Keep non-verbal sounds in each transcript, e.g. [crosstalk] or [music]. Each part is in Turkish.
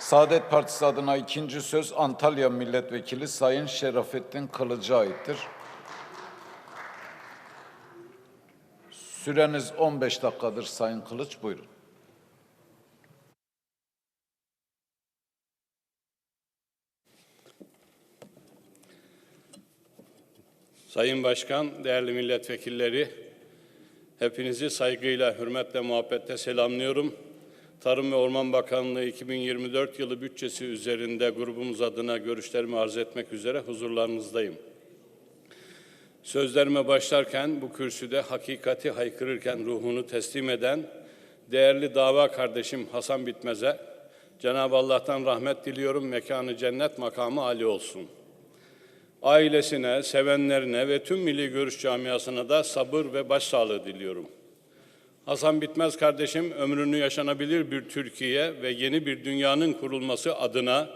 Saadet Partisi adına ikinci söz Antalya Milletvekili Sayın Şerafettin Kılıç'a aittir. Süreniz 15 dakikadır Sayın Kılıç. Buyurun. Sayın Başkan, değerli milletvekilleri, hepinizi saygıyla, hürmetle, muhabbetle selamlıyorum. Tarım ve Orman Bakanlığı 2024 yılı bütçesi üzerinde grubumuz adına görüşlerimi arz etmek üzere huzurlarınızdayım. Sözlerime başlarken bu kürsüde hakikati haykırırken ruhunu teslim eden değerli dava kardeşim Hasan Bitmez'e Cenab-ı Allah'tan rahmet diliyorum, mekanı cennet, makamı âli olsun.'' ailesine, sevenlerine ve tüm milli görüş camiasına da sabır ve başsağlığı diliyorum. Hasan Bitmez kardeşim ömrünü yaşanabilir bir Türkiye ve yeni bir dünyanın kurulması adına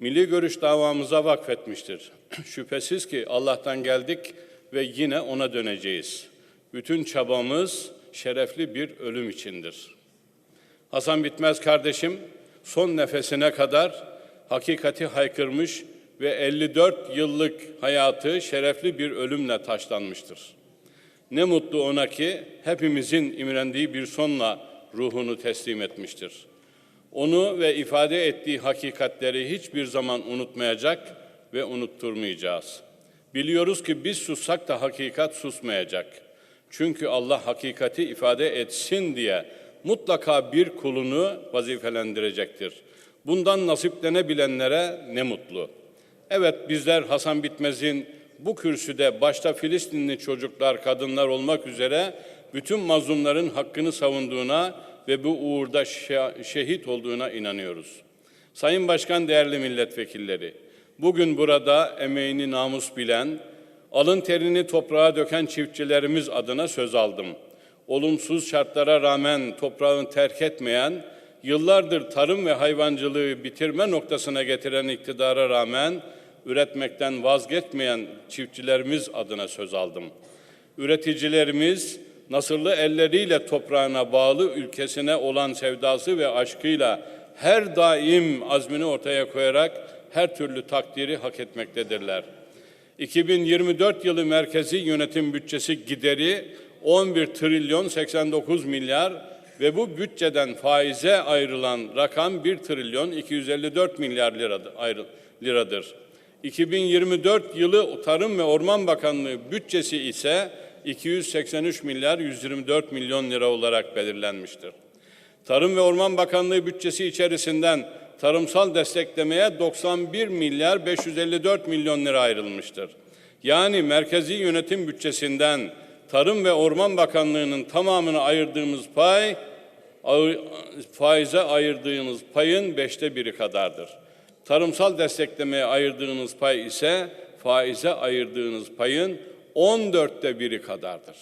milli görüş davamıza vakfetmiştir. [clears throat] Şüphesiz ki Allah'tan geldik ve yine ona döneceğiz. Bütün çabamız şerefli bir ölüm içindir. Hasan Bitmez kardeşim son nefesine kadar hakikati haykırmış ve 54 yıllık hayatı şerefli bir ölümle taşlanmıştır. Ne mutlu ona ki hepimizin imrendiği bir sonla ruhunu teslim etmiştir. Onu ve ifade ettiği hakikatleri hiçbir zaman unutmayacak ve unutturmayacağız. Biliyoruz ki biz sussak da hakikat susmayacak. Çünkü Allah hakikati ifade etsin diye mutlaka bir kulunu vazifelendirecektir. Bundan nasiplenebilenlere ne mutlu.'' Evet bizler Hasan Bitmez'in bu kürsüde başta Filistinli çocuklar, kadınlar olmak üzere bütün mazlumların hakkını savunduğuna ve bu uğurda şehit olduğuna inanıyoruz. Sayın Başkan, değerli milletvekilleri, bugün burada emeğini namus bilen, alın terini toprağa döken çiftçilerimiz adına söz aldım. Olumsuz şartlara rağmen toprağını terk etmeyen, yıllardır tarım ve hayvancılığı bitirme noktasına getiren iktidara rağmen üretmekten vazgeçmeyen çiftçilerimiz adına söz aldım. Üreticilerimiz nasırlı elleriyle toprağına bağlı ülkesine olan sevdası ve aşkıyla her daim azmini ortaya koyarak her türlü takdiri hak etmektedirler. 2024 yılı merkezi yönetim bütçesi gideri 11 trilyon 89 milyar ve bu bütçeden faize ayrılan rakam 1 trilyon 254 milyar liradır. 2024 yılı Tarım ve Orman Bakanlığı bütçesi ise 283 milyar 124 milyon lira olarak belirlenmiştir. Tarım ve Orman Bakanlığı bütçesi içerisinden tarımsal desteklemeye 91 milyar 554 milyon lira ayrılmıştır. Yani merkezi yönetim bütçesinden Tarım ve Orman Bakanlığı'nın tamamını ayırdığımız pay faize ayırdığınız payın beşte biri kadardır. Tarımsal desteklemeye ayırdığınız pay ise faize ayırdığınız payın 14'te biri kadardır.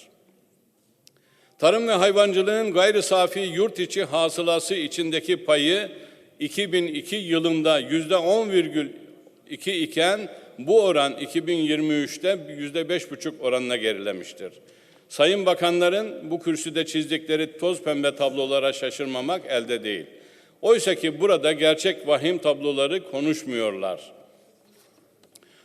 Tarım ve hayvancılığın gayri safi yurt içi hasılası içindeki payı 2002 yılında yüzde 10,2 iken bu oran 2023'te yüzde beş buçuk oranına gerilemiştir. Sayın bakanların bu kürsüde çizdikleri toz pembe tablolara şaşırmamak elde değil. Oysa ki burada gerçek vahim tabloları konuşmuyorlar.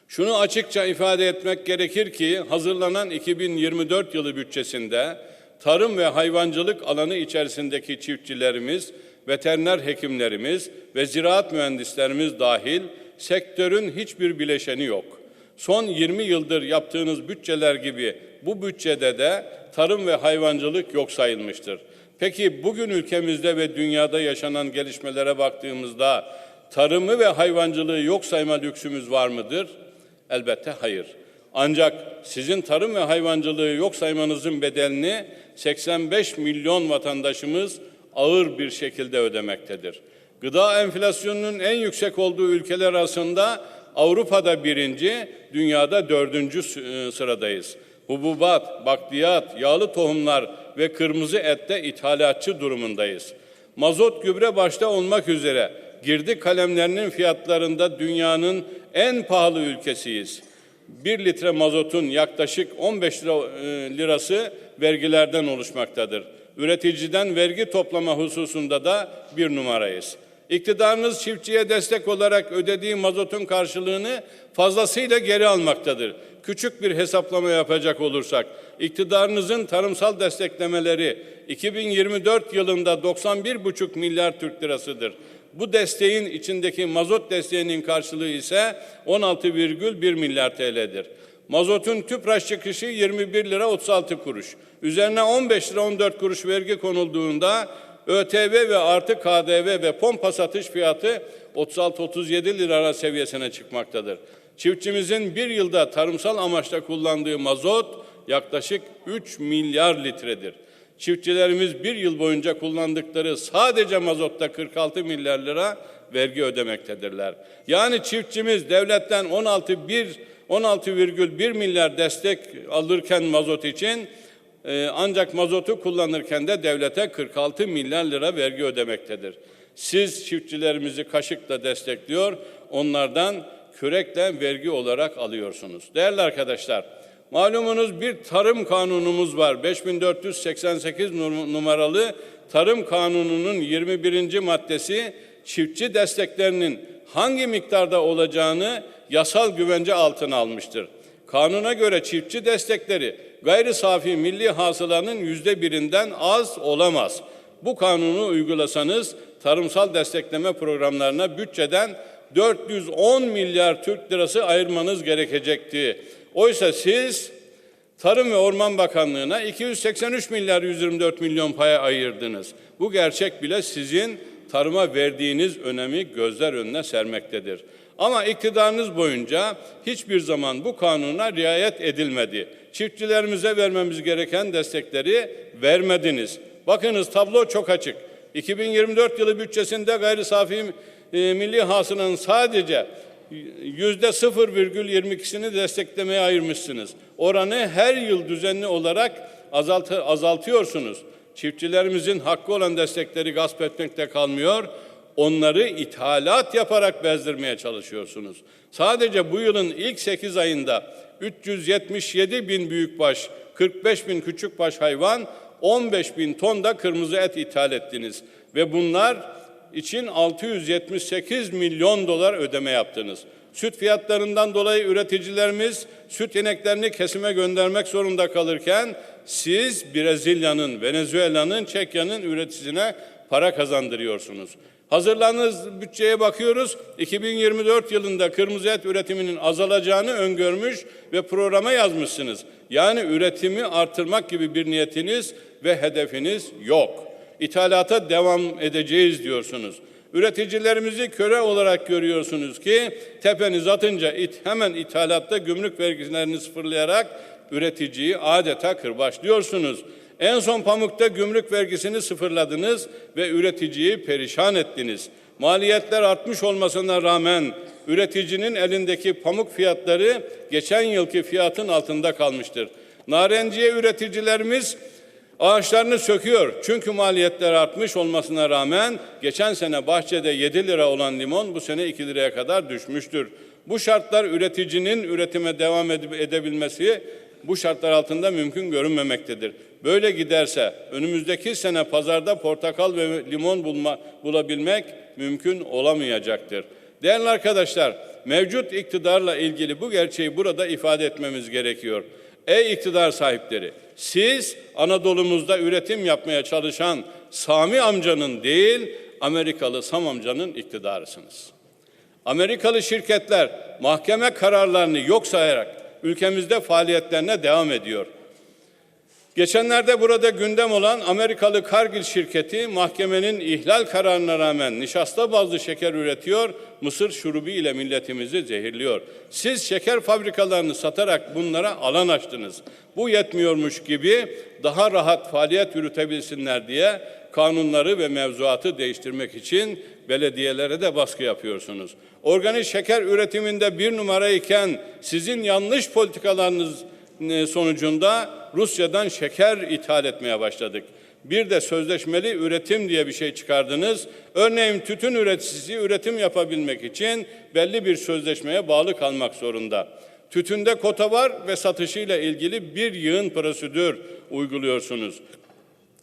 Şunu açıkça ifade etmek gerekir ki hazırlanan 2024 yılı bütçesinde tarım ve hayvancılık alanı içerisindeki çiftçilerimiz, veteriner hekimlerimiz ve ziraat mühendislerimiz dahil sektörün hiçbir bileşeni yok. Son 20 yıldır yaptığınız bütçeler gibi bu bütçede de tarım ve hayvancılık yok sayılmıştır. Peki bugün ülkemizde ve dünyada yaşanan gelişmelere baktığımızda tarımı ve hayvancılığı yok sayma lüksümüz var mıdır? Elbette hayır. Ancak sizin tarım ve hayvancılığı yok saymanızın bedelini 85 milyon vatandaşımız ağır bir şekilde ödemektedir. Gıda enflasyonunun en yüksek olduğu ülkeler arasında Avrupa'da birinci, dünyada dördüncü e, sıradayız. Hububat, bakliyat, yağlı tohumlar ve kırmızı ette ithalatçı durumundayız. Mazot gübre başta olmak üzere girdi kalemlerinin fiyatlarında dünyanın en pahalı ülkesiyiz. Bir litre mazotun yaklaşık 15 lira, e, lirası vergilerden oluşmaktadır. Üreticiden vergi toplama hususunda da bir numarayız. İktidarınız çiftçiye destek olarak ödediği mazotun karşılığını fazlasıyla geri almaktadır. Küçük bir hesaplama yapacak olursak, iktidarınızın tarımsal desteklemeleri 2024 yılında 91,5 milyar Türk lirasıdır. Bu desteğin içindeki mazot desteğinin karşılığı ise 16,1 milyar TL'dir. Mazotun tüpraş çıkışı 21 lira 36 kuruş. Üzerine 15 lira 14 kuruş vergi konulduğunda ÖTV ve artı KDV ve pompa satış fiyatı 36-37 lira seviyesine çıkmaktadır. Çiftçimizin bir yılda tarımsal amaçla kullandığı mazot yaklaşık 3 milyar litredir. Çiftçilerimiz bir yıl boyunca kullandıkları sadece mazotta 46 milyar lira vergi ödemektedirler. Yani çiftçimiz devletten 16,1 16,1 milyar destek alırken mazot için e, ancak mazotu kullanırken de devlete 46 milyar lira vergi ödemektedir. Siz çiftçilerimizi kaşıkla destekliyor, onlardan kürekle vergi olarak alıyorsunuz. Değerli arkadaşlar, malumunuz bir tarım kanunumuz var. 5488 num- numaralı Tarım Kanunu'nun 21. maddesi çiftçi desteklerinin hangi miktarda olacağını yasal güvence altına almıştır. Kanuna göre çiftçi destekleri gayri safi milli hasılanın yüzde birinden az olamaz. Bu kanunu uygulasanız tarımsal destekleme programlarına bütçeden 410 milyar Türk lirası ayırmanız gerekecekti. Oysa siz Tarım ve Orman Bakanlığı'na 283 milyar 124 milyon paya ayırdınız. Bu gerçek bile sizin tarıma verdiğiniz önemi gözler önüne sermektedir. Ama iktidarınız boyunca hiçbir zaman bu kanuna riayet edilmedi. Çiftçilerimize vermemiz gereken destekleri vermediniz. Bakınız tablo çok açık. 2024 yılı bütçesinde gayri safi e, milli hasılanın sadece yüzde 0,22'sini desteklemeye ayırmışsınız. Oranı her yıl düzenli olarak azaltı, azaltıyorsunuz. Çiftçilerimizin hakkı olan destekleri gasp etmekte kalmıyor. Onları ithalat yaparak bezdirmeye çalışıyorsunuz. Sadece bu yılın ilk 8 ayında 377 bin büyükbaş, 45 bin küçükbaş hayvan, 15 bin ton da kırmızı et ithal ettiniz. Ve bunlar için 678 milyon dolar ödeme yaptınız. Süt fiyatlarından dolayı üreticilerimiz süt ineklerini kesime göndermek zorunda kalırken siz Brezilya'nın, Venezuela'nın, Çekya'nın üreticisine para kazandırıyorsunuz. Hazırlandığınız bütçeye bakıyoruz. 2024 yılında kırmızı et üretiminin azalacağını öngörmüş ve programa yazmışsınız. Yani üretimi artırmak gibi bir niyetiniz ve hedefiniz yok. İthalata devam edeceğiz diyorsunuz. Üreticilerimizi köre olarak görüyorsunuz ki tepeniz atınca it, hemen ithalatta gümrük vergilerini sıfırlayarak üreticiyi adeta kırbaçlıyorsunuz. En son pamukta gümrük vergisini sıfırladınız ve üreticiyi perişan ettiniz. Maliyetler artmış olmasına rağmen üreticinin elindeki pamuk fiyatları geçen yılki fiyatın altında kalmıştır. Narenciye üreticilerimiz Ağaçlarını söküyor. Çünkü maliyetler artmış olmasına rağmen geçen sene bahçede 7 lira olan limon bu sene 2 liraya kadar düşmüştür. Bu şartlar üreticinin üretime devam ede- edebilmesi bu şartlar altında mümkün görünmemektedir. Böyle giderse önümüzdeki sene pazarda portakal ve limon bulma, bulabilmek mümkün olamayacaktır. Değerli arkadaşlar, mevcut iktidarla ilgili bu gerçeği burada ifade etmemiz gerekiyor. Ey iktidar sahipleri, siz Anadolu'muzda üretim yapmaya çalışan Sami amcanın değil, Amerikalı Sam amcanın iktidarısınız. Amerikalı şirketler mahkeme kararlarını yok sayarak ülkemizde faaliyetlerine devam ediyor. Geçenlerde burada gündem olan Amerikalı Kargil şirketi mahkemenin ihlal kararına rağmen nişasta bazlı şeker üretiyor, mısır şurubu ile milletimizi zehirliyor. Siz şeker fabrikalarını satarak bunlara alan açtınız. Bu yetmiyormuş gibi daha rahat faaliyet yürütebilsinler diye kanunları ve mevzuatı değiştirmek için belediyelere de baskı yapıyorsunuz. Organik şeker üretiminde bir numara iken sizin yanlış politikalarınız sonucunda Rusya'dan şeker ithal etmeye başladık. Bir de sözleşmeli üretim diye bir şey çıkardınız. Örneğin tütün üreticisi üretim yapabilmek için belli bir sözleşmeye bağlı kalmak zorunda. Tütünde kota var ve satışıyla ilgili bir yığın prosedür uyguluyorsunuz.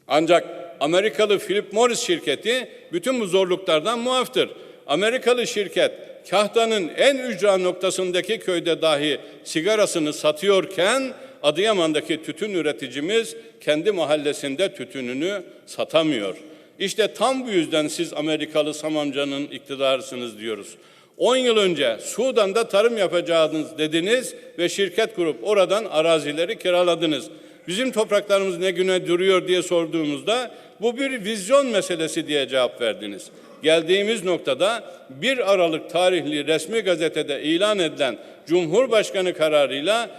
Ancak Amerikalı Philip Morris şirketi bütün bu zorluklardan muaftır. Amerikalı şirket Kahta'nın en ücra noktasındaki köyde dahi sigarasını satıyorken Adıyaman'daki tütün üreticimiz kendi mahallesinde tütününü satamıyor. İşte tam bu yüzden siz Amerikalı Samamca'nın iktidarısınız diyoruz. 10 yıl önce Sudan'da tarım yapacağınız dediniz ve şirket kurup oradan arazileri kiraladınız. Bizim topraklarımız ne güne duruyor diye sorduğumuzda bu bir vizyon meselesi diye cevap verdiniz. Geldiğimiz noktada 1 Aralık tarihli resmi gazetede ilan edilen Cumhurbaşkanı kararıyla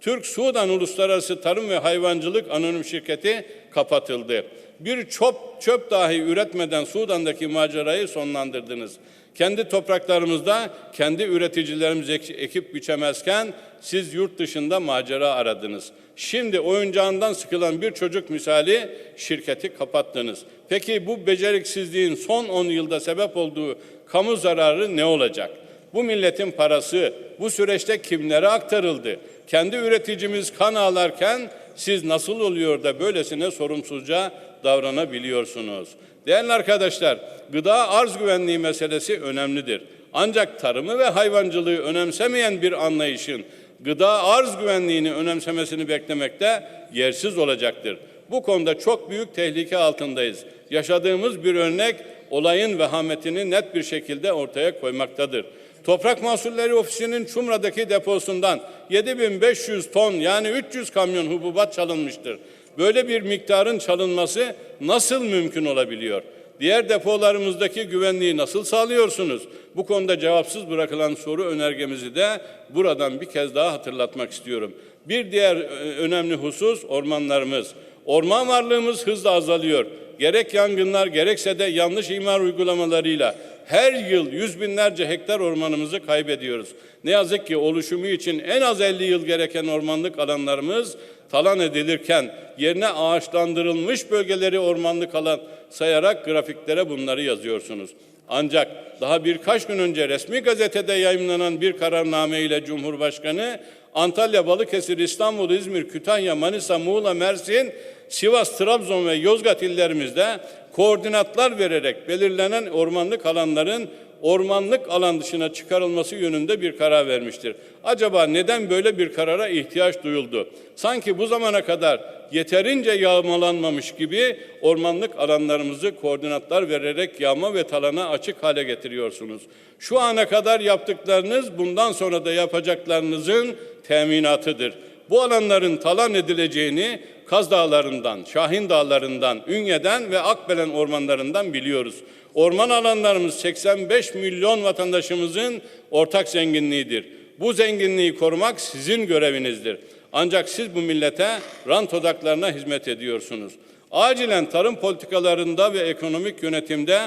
Türk Sudan Uluslararası Tarım ve Hayvancılık Anonim Şirketi kapatıldı. Bir çöp, çöp dahi üretmeden Sudan'daki macerayı sonlandırdınız. Kendi topraklarımızda kendi üreticilerimiz ek- ekip biçemezken siz yurt dışında macera aradınız. Şimdi oyuncağından sıkılan bir çocuk misali şirketi kapattınız. Peki bu beceriksizliğin son 10 yılda sebep olduğu kamu zararı ne olacak? Bu milletin parası bu süreçte kimlere aktarıldı? Kendi üreticimiz kan ağlarken siz nasıl oluyor da böylesine sorumsuzca davranabiliyorsunuz? Değerli arkadaşlar, gıda arz güvenliği meselesi önemlidir. Ancak tarımı ve hayvancılığı önemsemeyen bir anlayışın gıda arz güvenliğini önemsemesini beklemekte yersiz olacaktır. Bu konuda çok büyük tehlike altındayız. Yaşadığımız bir örnek olayın vehametini net bir şekilde ortaya koymaktadır. Toprak Mahsulleri Ofisi'nin Çumra'daki deposundan 7500 ton yani 300 kamyon hububat çalınmıştır. Böyle bir miktarın çalınması nasıl mümkün olabiliyor? Diğer depolarımızdaki güvenliği nasıl sağlıyorsunuz? Bu konuda cevapsız bırakılan soru önergemizi de buradan bir kez daha hatırlatmak istiyorum. Bir diğer e, önemli husus ormanlarımız. Orman varlığımız hızla azalıyor. Gerek yangınlar gerekse de yanlış imar uygulamalarıyla her yıl yüz binlerce hektar ormanımızı kaybediyoruz. Ne yazık ki oluşumu için en az 50 yıl gereken ormanlık alanlarımız talan edilirken yerine ağaçlandırılmış bölgeleri ormanlık alan sayarak grafiklere bunları yazıyorsunuz. Ancak daha birkaç gün önce resmi gazetede yayınlanan bir kararname ile Cumhurbaşkanı Antalya, Balıkesir, İstanbul, İzmir, Kütahya, Manisa, Muğla, Mersin, Sivas, Trabzon ve Yozgat illerimizde koordinatlar vererek belirlenen ormanlık alanların ormanlık alan dışına çıkarılması yönünde bir karar vermiştir. Acaba neden böyle bir karara ihtiyaç duyuldu? Sanki bu zamana kadar yeterince yağmalanmamış gibi ormanlık alanlarımızı koordinatlar vererek yağma ve talana açık hale getiriyorsunuz. Şu ana kadar yaptıklarınız bundan sonra da yapacaklarınızın teminatıdır. Bu alanların talan edileceğini Kaz Dağları'ndan, Şahin Dağları'ndan, Ünye'den ve Akbelen ormanlarından biliyoruz. Orman alanlarımız 85 milyon vatandaşımızın ortak zenginliğidir. Bu zenginliği korumak sizin görevinizdir. Ancak siz bu millete rant odaklarına hizmet ediyorsunuz. Acilen tarım politikalarında ve ekonomik yönetimde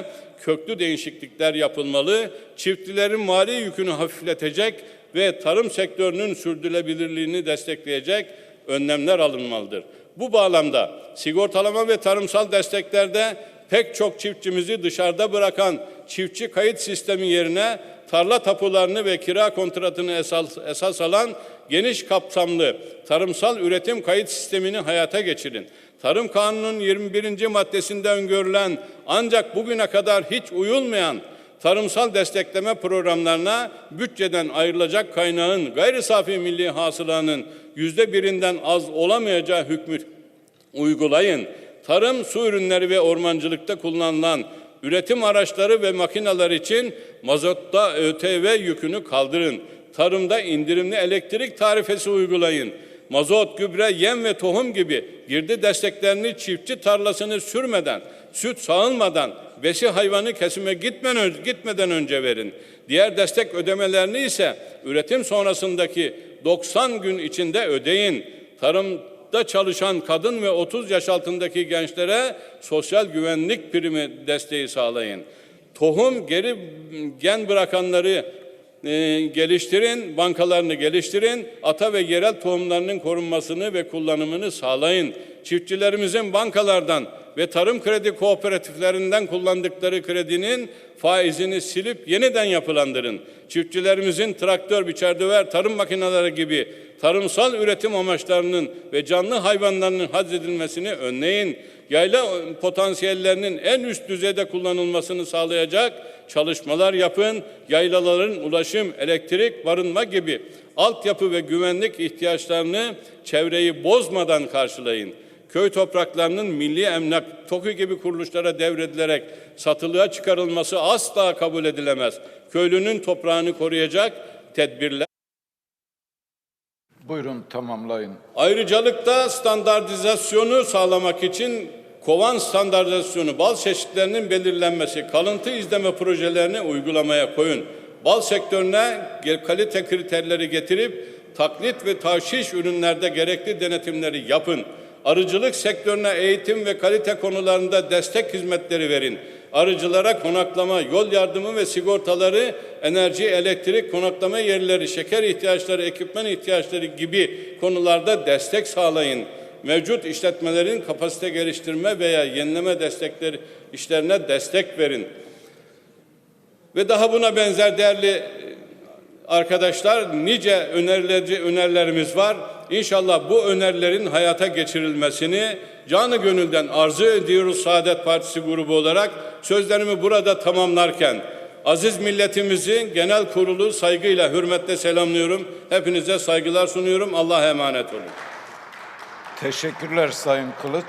köklü değişiklikler yapılmalı, çiftçilerin mali yükünü hafifletecek ve tarım sektörünün sürdürülebilirliğini destekleyecek önlemler alınmalıdır. Bu bağlamda sigortalama ve tarımsal desteklerde pek çok çiftçimizi dışarıda bırakan çiftçi kayıt sistemi yerine tarla tapularını ve kira kontratını esas, esas alan geniş kapsamlı tarımsal üretim kayıt sistemini hayata geçirin. Tarım Kanunu'nun 21. maddesinde öngörülen ancak bugüne kadar hiç uyulmayan tarımsal destekleme programlarına bütçeden ayrılacak kaynağın gayri safi milli hasılanın yüzde birinden az olamayacağı hükmü uygulayın. Tarım, su ürünleri ve ormancılıkta kullanılan üretim araçları ve makineler için mazotta ÖTV yükünü kaldırın. Tarımda indirimli elektrik tarifesi uygulayın. Mazot, gübre, yem ve tohum gibi girdi desteklerini çiftçi tarlasını sürmeden, süt sağılmadan, besi hayvanı kesime gitmeden, önce verin. Diğer destek ödemelerini ise üretim sonrasındaki 90 gün içinde ödeyin. Tarımda çalışan kadın ve 30 yaş altındaki gençlere sosyal güvenlik primi desteği sağlayın. Tohum geri gen bırakanları e, geliştirin, bankalarını geliştirin, ata ve yerel tohumlarının korunmasını ve kullanımını sağlayın. Çiftçilerimizin bankalardan ve tarım kredi kooperatiflerinden kullandıkları kredinin faizini silip yeniden yapılandırın. Çiftçilerimizin traktör, biçer döver, tarım makineleri gibi tarımsal üretim amaçlarının ve canlı hayvanlarının haczedilmesini önleyin. Yayla potansiyellerinin en üst düzeyde kullanılmasını sağlayacak çalışmalar yapın. Yaylaların ulaşım, elektrik, barınma gibi altyapı ve güvenlik ihtiyaçlarını çevreyi bozmadan karşılayın. Köy topraklarının milli emlak, TOKİ gibi kuruluşlara devredilerek satılığa çıkarılması asla kabul edilemez. Köylünün toprağını koruyacak tedbirler Buyurun tamamlayın. Ayrıcalıkta standartizasyonu sağlamak için kovan standartizasyonu bal çeşitlerinin belirlenmesi, kalıntı izleme projelerini uygulamaya koyun. Bal sektörüne kalite kriterleri getirip taklit ve tahşiş ürünlerde gerekli denetimleri yapın. Arıcılık sektörüne eğitim ve kalite konularında destek hizmetleri verin. Arıcılara konaklama, yol yardımı ve sigortaları, enerji, elektrik, konaklama yerleri, şeker ihtiyaçları, ekipman ihtiyaçları gibi konularda destek sağlayın. Mevcut işletmelerin kapasite geliştirme veya yenileme destekleri işlerine destek verin. Ve daha buna benzer değerli arkadaşlar nice önerileri, önerilerimiz var. İnşallah bu önerilerin hayata geçirilmesini canı gönülden arzu ediyoruz Saadet Partisi grubu olarak. Sözlerimi burada tamamlarken aziz milletimizin genel kurulu saygıyla, hürmetle selamlıyorum. Hepinize saygılar sunuyorum. Allah'a emanet olun. Teşekkürler Sayın Kılıç.